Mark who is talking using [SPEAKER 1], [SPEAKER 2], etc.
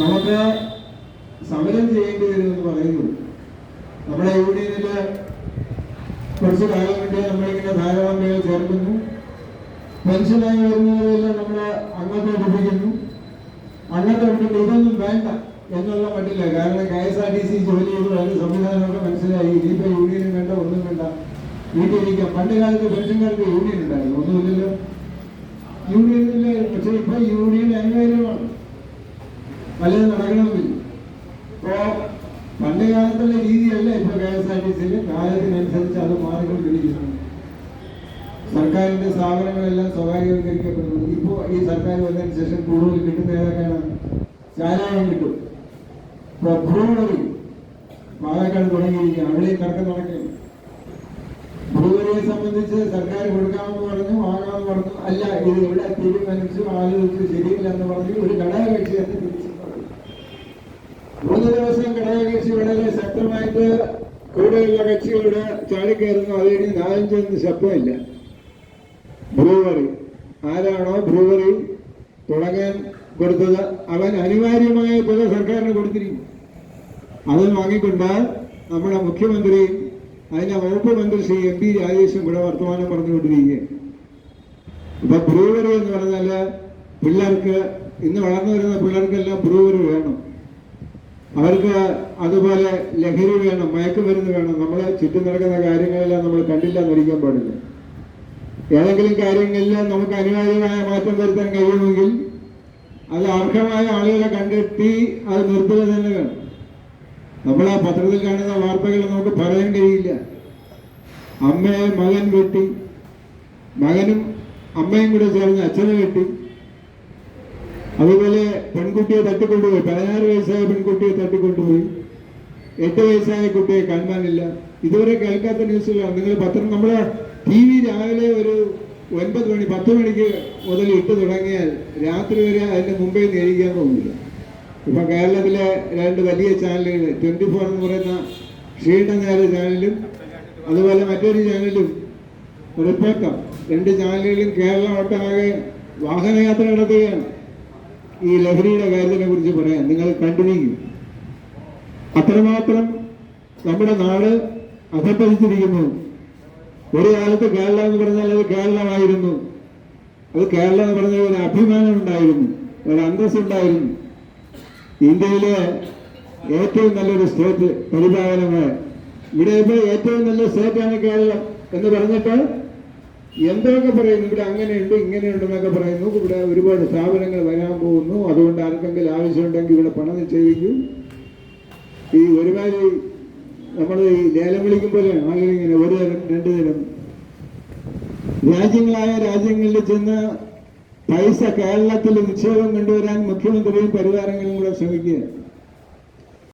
[SPEAKER 1] നമുക്ക് സമരം ചെയ്യേണ്ടി വരുമെന്ന് പറയുന്നു. നമ്മുടെ യൂണിയനിൽ കുറച്ച് കാലം കിട്ടിയ നമ്മളിങ്ങനെ ധാരാളമേൽ ചേർക്കുന്നു. പെൻഷനായി വരുന്നവരെല്ലാം നമ്മൾ അംഗത്തെ ഒഴിപ്പിക്കുന്നു അംഗത്തെ ഒഴിപ്പിക്കുന്നു ഇതൊന്നും വേണ്ട എന്നുള്ള മട്ടില്ല. കാരണം K S R T C ജോലി ചെയ്ത് അതിന് സംവിധാനമൊക്കെ മനസ്സിലായി ഇനിയിപ്പോൾ യൂണിയനും വേണ്ട ഒന്നും വേണ്ട. വീട്ടിലിരിക്കാം. പണ്ട് കാലത്ത് പെൻഷൻകാർക്ക് യൂണിയൻ ഉണ്ടായിരുന്നു ഒന്നുമില്ലല്ലോ യൂണിയൻ ഇല്ലായിരുന്നു പക്ഷെ ഇപ്പൊ യൂണിയൻ അനിവാര്യമാണ് പലതും നടക്കണമെന്നില്ല ഇപ്പോ പണ്ട് കാലത്തുള്ള രീതിയല്ല ഇപ്പൊ കെ എസ് ആർ ടി സിയിൽ കാലത്തിനനുസരിച്ച് അത് മാറിക്കൊണ്ടിരിക്കുന്നു. സർക്കാരിന്റെ സ്ഥാപനങ്ങളെല്ലാം സ്വകാര്യവൽക്കരിക്കപ്പെടുന്നു. ഇപ്പോ ഈ സർക്കാർ വന്നതിന് ശേഷം കൂടുതൽ കിട്ടുന്ന ഏതൊക്കെയാണ്? ചാരായം കിട്ടും. ഇപ്പൊ ബ്രൂവറി പാലക്കാട് തുടങ്ങിയിരിക്കുക അവിടെയും തർക്കം നടക്കുകയാണ്. ബ്രൂവറിയെ സംബന്ധിച്ച് സർക്കാർ കൊടുക്കാമെന്ന് പറഞ്ഞു വാങ്ങാമെന്ന് പറഞ്ഞു. അല്ല ഇത് ഇവിടെ തീരുമാനിച്ചു ആലോചിച്ചു ശരിയില്ല എന്ന് പറഞ്ഞു ഒരു ഘടകകക്ഷി തന്നെ തിരിച്ചു മൂന്ന് ദിവസം ഘടകകക്ഷി വളരെ ശക്തമായിട്ട് കൂടെയുള്ള കക്ഷികളുടെ ചാടിക്കയറുന്നു അത് കഴിഞ്ഞ് നാലഞ്ചൊന്നും ശബ്ദമില്ല. ബ്രൂവറി. ആരാണോ ബ്രൂവറി തുടങ്ങാൻ കൊടുത്തത്? അവൻ അനിവാര്യമായ തുക സർക്കാരിന് കൊടുത്തിരിക്കും അത് വാങ്ങിക്കൊണ്ട് നമ്മുടെ മുഖ്യമന്ത്രിയും അതിന്റെ വകുപ്പ് മന്ത്രി ശ്രീ എം പി രാജേഷും കൂടെ വർത്തമാനം പറഞ്ഞുകൊണ്ടിരിക്കുകയാണ്. ഇപ്പൊ ബ്രൂവറി എന്ന് പറഞ്ഞാൽ പിള്ളേർക്ക് ഇന്ന് വളർന്നു വരുന്ന പിള്ളേർക്കെല്ലാം ബ്രൂവറി വേണം. അവർക്ക് അതുപോലെ ലഹരി വേണം മയക്കുമരുന്ന് വേണം. നമ്മൾ ചുറ്റും നടക്കുന്ന കാര്യങ്ങളെല്ലാം നമ്മൾ കണ്ടില്ല എന്നൊരിക്കാൻ പാടില്ല. ഏതെങ്കിലും കാര്യങ്ങളിൽ നമുക്ക് അനിവാര്യമായ മാറ്റം വരുത്താൻ കഴിയുമെങ്കിൽ അത് അർഹമായ ആളുകളെ കണ്ടെത്തി അത് നിർത്തുക തന്നെ വേണം. നമ്മൾ ആ പത്രത്തിൽ കാണുന്ന വാർത്തകൾ നമുക്ക് പറയാൻ കഴിയില്ല. അമ്മയെ മകൻ വെട്ടി മകനും അമ്മയും കൂടെ ചേർന്ന് അച്ഛനെ വെട്ടി. പെൺകുട്ടിയെ തട്ടിക്കൊണ്ടുപോയി. പതിനാറ് വയസ്സായ പെൺകുട്ടിയെ തട്ടിക്കൊണ്ടുപോയി. എട്ട് വയസ്സായ കുട്ടിയെ കാണാനില്ല. ഇതുവരെ കേൾക്കാത്ത ന്യൂസുകളാണ്. നിങ്ങൾ പത്രം നമ്മുടെ ടി വി രാവിലെ ഒരു ഒൻപത് മണി പത്ത് മണിക്ക് മുതൽ ഇട്ട് തുടങ്ങിയാൽ രാത്രി വരെ അതിന്റെ മുമ്പേ നേരിക്കാൻ തോന്നില്ല ഇപ്പൊ കേരളത്തിലെ രണ്ട് വലിയ ചാനലുകൾ ട്വന്റി ഫോർ എന്ന് പറയുന്ന ക്ഷീണനേര ചാനലും അതുപോലെ മറ്റൊരു ചാനലും റിപ്പോർട്ടർ രണ്ട് ചാനലുകളും കേരളം ഒട്ടാകെ വാഹനയാത്ര നടത്തുകയാണ്. ഈ ലഹരിയുടെ കാര്യത്തിനെ കുറിച്ച് പറയാം. നിങ്ങൾ കണ്ടിരിക്കും. അത്രമാത്രം നമ്മുടെ നാട് അധപ്പതിച്ചിരിക്കുന്നു ഒരു കാലത്ത് കേരളം എന്ന് പറഞ്ഞാൽ അത് കേരളമായിരുന്നു. അത് കേരളം എന്ന് പറഞ്ഞാൽ ഒരു അഭിമാനം ഉണ്ടായിരുന്നു. ഒരു അന്തസ് ഉണ്ടായിരുന്നു. ഇന്ത്യയിലെ ഏറ്റവും നല്ലൊരു സ്റ്റേറ്റ് പരിപാലനമായ. ഇവിടെ ഇപ്പോൾ ഏറ്റവും നല്ല സ്റ്റേറ്റാണ് കേരളം എന്ന് പറഞ്ഞിട്ട് എന്തൊക്കെ പറയുന്നു? ഇവിടെ അങ്ങനെയുണ്ട് ഇങ്ങനെയുണ്ടെന്നൊക്കെ പറയുന്നു. ഇവിടെ ഒരുപാട് സ്ഥാപനങ്ങൾ വരാൻ പോകുന്നു. അതുകൊണ്ട് ആർക്കെങ്കിലും ആവശ്യമുണ്ടെങ്കിൽ ഇവിടെ പണം നിശ്ചയിക്കും ഈ ഒരുമാതിരി നമ്മൾ ഈ ലേലം വിളിക്കുമ്പോൾ ആളുകളിങ്ങനെ ഒരു തരം രണ്ടു തരം രാജ്യങ്ങളായ രാജ്യങ്ങളിൽ ചെന്ന് പൈസ കേരളത്തിൽ നിക്ഷേപം കൊണ്ടുവരാൻ മുഖ്യമന്ത്രിയും പരിവാരങ്ങളും കൂടെ ശ്രമിക്കുക